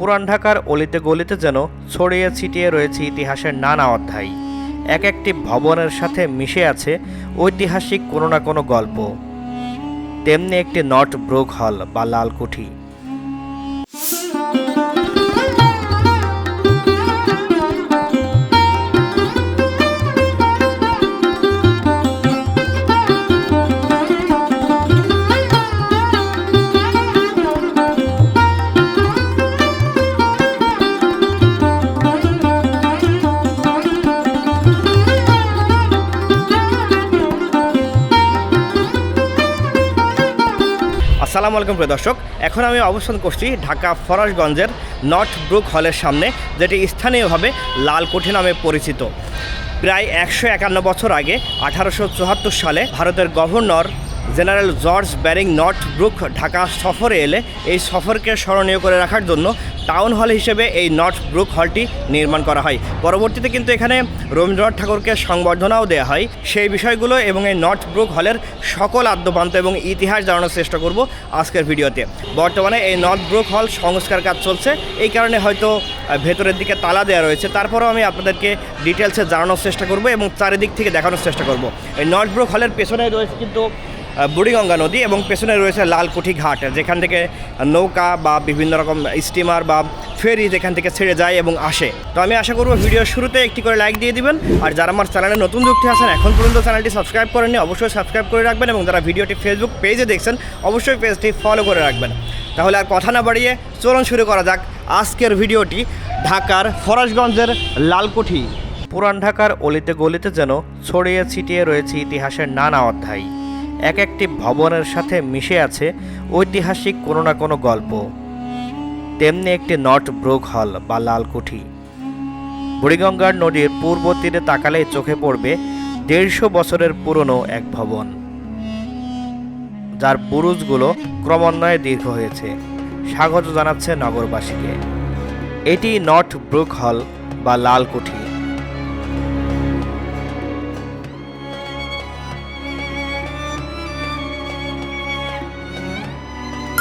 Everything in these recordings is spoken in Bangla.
পুরান ঢাকার অলিতে গলিতে যেন ছড়িয়ে ছিটিয়ে রয়েছে ইতিহাসের নানা অধ্যায়। এক একটি ভবনের সাথে মিশে আছে ঐতিহাসিক কোনো না কোনো গল্প। তেমনি একটি নট ব্রোক হল বা লালকুঠি। আসসালামু আলাইকুম প্রিয় দর্শক, এখন আমি অবস্থান করছি ঢাকা ফরাসগঞ্জের নর্থ ব্রুক হলের সামনে, যেটি স্থানীয়ভাবে লালকুঠি নামে পরিচিত। প্রায় একশো একান্ন বছর আগে, আঠারোশো চুয়াত্তর সালে ভারতের governor general George Baring Northbrook Dhaka সফরে এলে এই সফরকে স্মরণীয় করে রাখার জন্য টাউন হল হিসেবে এই নর্থ ব্রুক হলটি নির্মাণ করা হয়। পরবর্তীতে কিন্তু এখানে রবীন্দ্রনাথ ঠাকুরকে সংবর্ধনাও দেওয়া হয়। সেই বিষয়গুলো এবং এই নর্থ ব্রুক হলের সকল আদ্যপান্ত এবং ইতিহাস জানানোর চেষ্টা করব আজকের ভিডিওতে। বর্তমানে এই নর্থ ব্রুক হল সংস্কার কাজ চলছে। এই কারণে হয়তো ভেতরের দিকে তালা দেওয়া রয়েছে। তারপরেও আমি আপনাদেরকে ডিটেলসে জানানোর চেষ্টা করব এবং চারিদিক থেকে দেখানোর চেষ্টা করব। এই নর্থ ব্রুক হলের পেছনে রয়েছে কিন্তু বুড়িগঙ্গা নদী এবং পেছনে রয়েছে লালকুঠি ঘাট, যেখান থেকে নৌকা বা বিভিন্ন রকম স্টিমার বা ফেরি যেখান থেকে ছেড়ে যায় এবং আসে। তো আমি আশা করব ভিডিও শুরুতে একটি করে লাইক দিয়ে দিবেন। আর যারা আমার চ্যানেলে নতুন যুক্তি আছেন, এখন পর্যন্ত চ্যানেলটি সাবস্ক্রাইব করেননি, অবশ্যই সাবস্ক্রাইব করে রাখবেন এবং যারা ভিডিওটি ফেসবুক পেজে দেখছেন, অবশ্যই পেজটি ফলো করে রাখবেন। তাহলে আর কথা না বাড়িয়ে চলুন শুরু করা যাক আজকের ভিডিওটি ঢাকার ফরাসগঞ্জের লালকুঠি। পুরান ঢাকার অলিতে গলিতে যেন ছড়িয়ে ছিটিয়ে রয়েছে ইতিহাসের নানা অধ্যায়। এক একটি ভবনের সাথে মিশে আছে ঐতিহাসিক কোনো না কোনো গল্প। তেমনি একটি নট ব্রোক হল বা লালকুঠি বুড়িগঙ্গার নদীর পূর্ব তীরে তাকালেই চোখে পড়বে দেড়শো বছরের পুরনো এক ভবন। যার বুরুজগুলো ক্রমান্বয়ে দীর্ঘ হয়েছে, স্বাগত জানাচ্ছে নগরবাসীকে। এটি নর্থ ব্রুক হল বা লালকুঠি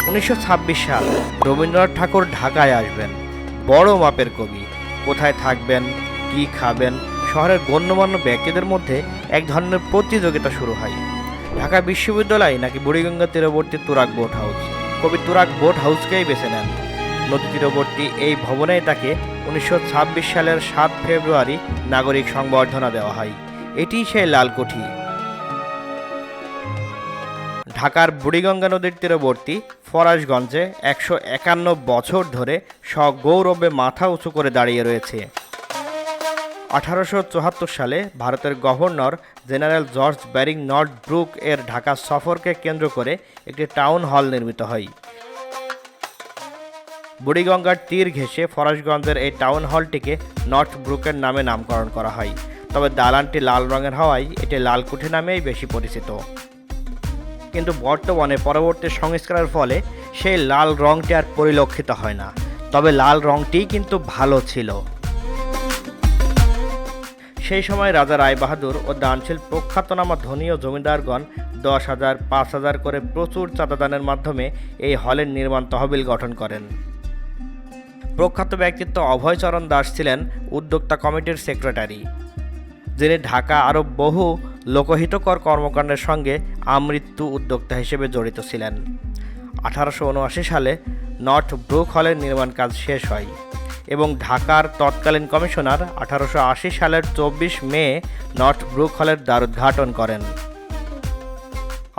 উনিশশো ছাব্বিশ সাল রবীন্দ্রনাথ ঠাকুর ঢাকায় আসবেন। বড় মাপের কবি। কোথায় থাকবেন? কি খাবেন? শহরের গণ্যমান্য ব্যক্তিদের মধ্যে এক ধরনের প্রতিযোগিতা শুরু হয়। ঢাকা বিশ্ববিদ্যালয় নাকি বুড়িগঙ্গা তীরবর্তী তুরাক বোট হাউস? কবি তুরাক বোট হাউসকেই বেছে নেন। নদী তীরবর্তী এই ভবনেই তাকে উনিশশো ছাব্বিশ সালের সাত ফেব্রুয়ারি নাগরিক সংবর্ধনা দেওয়া হয়। এটিই সেই লালকুঠি। ঢাকার বুড়িগঙ্গা নদীর তীরবর্তী ফরাসগঞ্জে একশো একান্ন বছর ধরে সগৌরবে মাথা উঁচু করে দাঁড়িয়ে রয়েছে। আঠারোশো চুয়াত্তর সালে ভারতের governor general George Baring Northbrook এর ঢাকা সফরকে কেন্দ্র করে একটি টাউন হল নির্মিত হয়। বুড়িগঙ্গার তীর ঘেঁষে ফরাসগঞ্জের এই টাউন হলটিকে নর্থ ব্রুকের নামে নামকরণ করা হয়। তবে দালানটি লাল রঙের হওয়ায় এটি লালকুঠি নামেই বেশি পরিচিত। কিন্তু বর্তমানে পরবর্তী সংস্কারের ফলে সেই লাল রংটি আর পরিলক্ষিত হয় না। তবে লাল রংটিই কিন্তু ভালো ছিল। সেই সময় রাজা রায়বাহাদুর ও দানশীল প্রখ্যাতনামা ধনী ও জমিদারগণ দশ হাজার, পাঁচ হাজার করে প্রচুর চাঁদাদানের মাধ্যমে এই হলের নির্মাণ তহবিল গঠন করেন। প্রখ্যাত ব্যক্তিত্ব অভয়চরণ দাস ছিলেন উদ্যোক্তা কমিটির সেক্রেটারি, যিনি ঢাকা আরও বহু লোকহিতকর কর্মকাণ্ডের সঙ্গে আমৃত্যু উদ্যোক্তা হিসেবে জড়িত ছিলেন। আঠারোশো উনআশি সালে নর্থ ব্রুক হলের নির্মাণ কাজ শেষ হয় এবং ঢাকার তৎকালীন কমিশনার আঠারোশো আশি সালের চব্বিশ মে নর্থ ব্রুক হলের দ্বারোদ্ঘাটন করেন।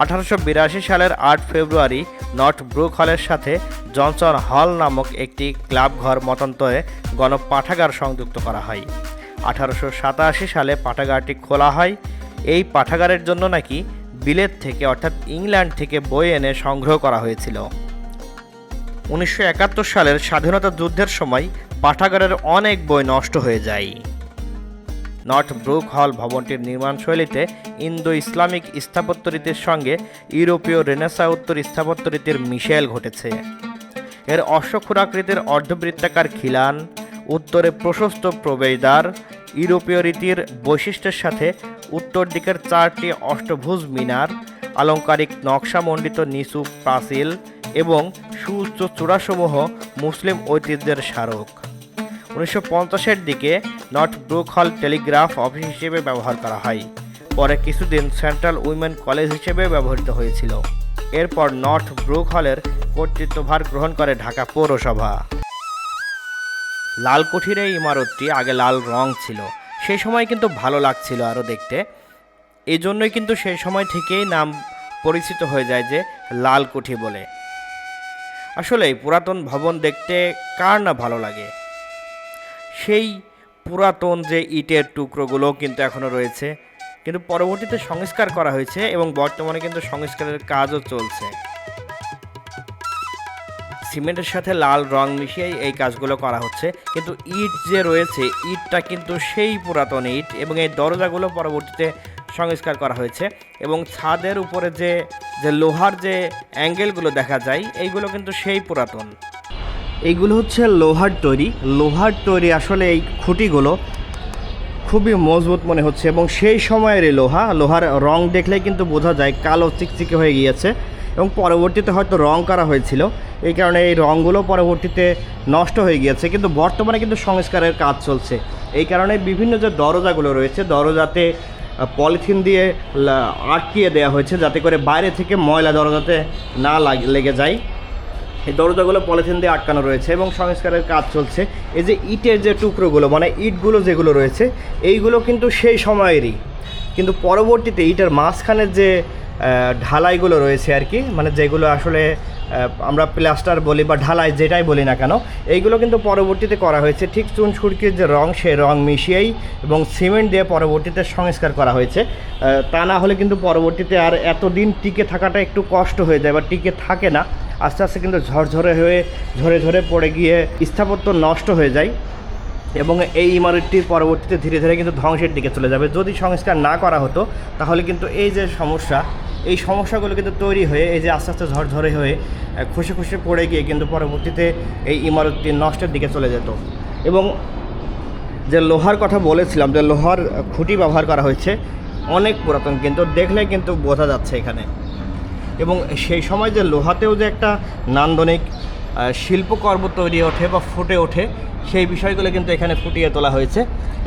আঠারোশো বিরাশি সালের আট ফেব্রুয়ারি নর্থ ব্রুক হলের সাথে জনসন হল নামক একটি ক্লাব ঘর মতান্তরে গণপাঠাগার সংযুক্ত করা হয়। আঠারোশো সাতাশি সালে পাঠাগারটি খোলা হয় এই পাঠাগারের জন্য নাকি বিলেত থেকে অর্থাৎ ইংল্যান্ড থেকে বই এনে সংগ্রহ করা হয়েছিল। উনিশশো একাত্তর সালের স্বাধীনতা যুদ্ধের সময় পাঠাগারের অনেক বই নষ্ট হয়ে যায়। নর্থ ব্রুক হল ভবনটির নির্মাণ শৈলীতে ইন্দো ইসলামিক স্থাপত্য রীতির সঙ্গে ইউরোপীয় রেনেসা উত্তর স্থাপত্য রীতির মিশেল ঘটেছে। এর অশ্বক্ষুরাকৃতির অর্ধবৃত্তাকার খিলান, উত্তরে প্রশস্ত প্রবেশদ্বার ইউরোপীয় রীতির বৈশিষ্ট্যের সাথে উত্তর দিকের চারটি অষ্টভুজ মিনার, আলংকারিক নকশামণ্ডিত নিচু প্রাচীল এবং সুউচ্চ চূড়াসমূহ মুসলিম ঐতিহ্যের স্মারক। উনিশশো পঞ্চাশের দিকে Northbrook hall telegraph office হিসেবে ব্যবহার করা হয়। পরে কিছুদিন সেন্ট্রাল উইমেন কলেজ হিসেবে ব্যবহৃত হয়েছিল। এরপর নর্থ ব্রুক হলের কর্তৃত্বভার গ্রহণ করে ঢাকা পৌরসভা। লালকুঠির এই ইমারতটি আগে লাল রং ছিল। সেই সময় কিন্তু ভালো লাগছিল আরও দেখতে। এই জন্যই কিন্তু সেই সময় থেকেই নাম পরিচিত হয়ে যায় যে লালকুঠি বলে। আসলে পুরাতন ভবন দেখতে কার না ভালো লাগে? সেই পুরাতন যে ইটের টুকরোগুলো কিন্তু এখনও রয়েছে। কিন্তু পরবর্তীতে সংস্কার করা হয়েছে এবং বর্তমানে কিন্তু সংস্কারের কাজও চলছে। সিমেন্টের সাথে লাল রং মিশিয়ে এই কাজগুলো করা হচ্ছে। কিন্তু ইট যে রয়েছে, ইটটা কিন্তু সেই পুরাতন ইট এবং এই দরজাগুলো পরবর্তীতে সংস্কার করা হয়েছে এবং ছাদের উপরে যে যে লোহার যে অ্যাঙ্গেলগুলো দেখা যায়, এইগুলো কিন্তু সেই পুরাতন। এইগুলো হচ্ছে লোহার তৈরি। লোহার তৈরি আসলে এই খুঁটিগুলো খুবই মজবুত মনে হচ্ছে এবং সেই সময়ের লোহা, লোহার রং দেখলে কিন্তু বোঝা যায় কালো চিকচিকে হয়ে গিয়েছে এবং পরবর্তীতে হয়তো রং করা হয়েছিল। এই কারণে এই রঙগুলো পরবর্তীতে নষ্ট হয়ে গিয়েছে, কিন্তু বর্তমানে কিন্তু সংস্কারের কাজ চলছে। এই কারণে বিভিন্ন যে দরজাগুলো রয়েছে, দরজাতে পলিথিন দিয়ে আটকিয়ে দেওয়া হয়েছে যাতে করে বাইরে থেকে ময়লা দরজাতে না লাগ- যায়। এই দরজাগুলো পলিথিন দিয়ে আটকানো রয়েছে এবং সংস্কারের কাজ চলছে। এই যে ইটের যে টুকরোগুলো মানে ইটগুলো যেগুলো রয়েছে, এইগুলো কিন্তু সেই সময়েরই। কিন্তু পরবর্তীতে ইটের মাঝখানের যে ঢালাইগুলো রয়েছে আর কি মানে যেগুলো আসলে আমরা প্লাস্টার বলি বা ঢালাই যেটাই বলি না কেন, এইগুলো কিন্তু পরবর্তীতে করা হয়েছে। ঠিক চুন চুনছুড়কির যে রং, সেই রং মিশিয়েই এবং সিমেন্ট দিয়ে পরবর্তীতে সংস্কার করা হয়েছে। তা না হলে কিন্তু পরবর্তীতে আর এতদিন টিকে থাকাটা একটু কষ্ট হয়ে যায় বা টিকে থাকে না। আস্তে আস্তে কিন্তু ঝরঝরে হয়ে, ঝরে ঝরে পড়ে গিয়ে স্থাপত্য নষ্ট হয়ে যায় এবং এই ইমারতটি পরবর্তীতে ধীরে ধীরে কিন্তু ধ্বংসের দিকে চলে যাবে। যদি সংস্কার না করা হতো, তাহলে কিন্তু এই যে সমস্যা এই সমস্যাগুলো কিন্তু তৈরি হয়ে, এই যে আস্তে আস্তে ঝরঝরে হয়ে খুশি খসে পড়ে গিয়ে কিন্তু পরবর্তীতে এই ইমারতটি নষ্টের দিকে চলে যেত। এবং যে লোহার কথা বলেছিলাম, যে লোহার খুঁটি ব্যবহার করা হয়েছে, অনেক পুরাতন কিন্তু দেখলে কিন্তু বোঝা যাচ্ছে এখানে। এবং সেই সময় যে লোহাতেও যে একটা নান্দনিক শিল্পকর্ম তৈরি ওঠে বা ফুটে ওঠে, সেই বিষয়গুলো কিন্তু এখানে ফুটিয়ে তোলা হয়েছে।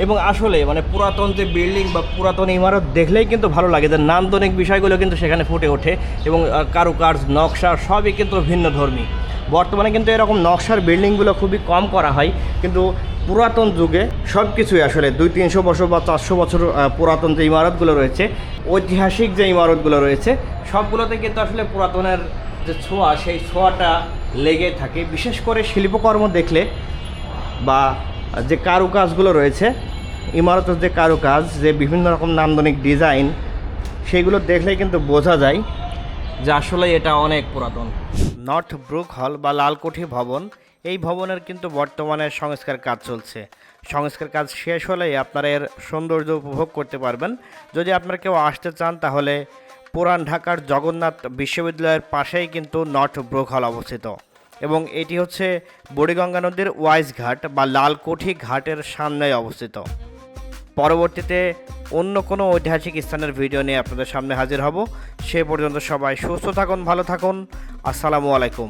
এবং আসলে মানে পুরাতন যে বিল্ডিং বা পুরাতন ইমারত দেখলেই কিন্তু ভালো লাগে যে নান্দনিক বিষয়গুলো কিন্তু সেখানে ফুটে ওঠে এবং কারুকার্য, নকশা সবই কিন্তু ভিন্ন ধর্মী। বর্তমানে কিন্তু এরকম নকশার বিল্ডিংগুলো খুবই কম করা হয়, কিন্তু পুরাতন যুগে সব কিছুই আসলে দুই, তিনশো বছর বা চারশো বছর পুরাতন যে ইমারতগুলো রয়েছে, ঐতিহাসিক যে ইমারতগুলো রয়েছে, সবগুলোতে কিন্তু আসলে পুরাতনের যে ছোঁয়া, সেই ছোঁয়াটা লেগে থাকে। বিশেষ করে শিল্পকর্ম দেখলে বা যে কারুকাজগুলো রয়েছে, ইমারতের যে কারুকাজ, যে বিভিন্ন রকম নান্দনিক ডিজাইন, সেগুলো দেখলেই কিন্তু বোঝা যায় যে আসলে এটা অনেক পুরাতন। নর্থ ব্রুক হল বা লালকুঠি ভবন, এই ভবনের কিন্তু বর্তমানে সংস্কার কাজ চলছে। সংস্কার কাজ শেষ হলেই আপনারা এর সৌন্দর্য উপভোগ করতে পারবেন। যদি আপনারা কেউ আসতে চান, তাহলে পুরান ঢাকার জগন্নাথ বিশ্ববিদ্যালয়ের পাশেই কিন্তু নর্থ ব্রুক হল অবস্থিত। এবং এটি হচ্ছে বুড়িগঙ্গা নদীর ওয়াইজ ঘাট বা লালকুঠি ঘাটের সামনে অবস্থিত। পরবর্তীতে অন্য কোনো ঐতিহাসিক স্থানের ভিডিও নিয়ে আপনাদের সামনে হাজির হব। সে পর্যন্ত সবাই সুস্থ থাকুন, ভালো থাকুন। আসসালামু আলাইকুম।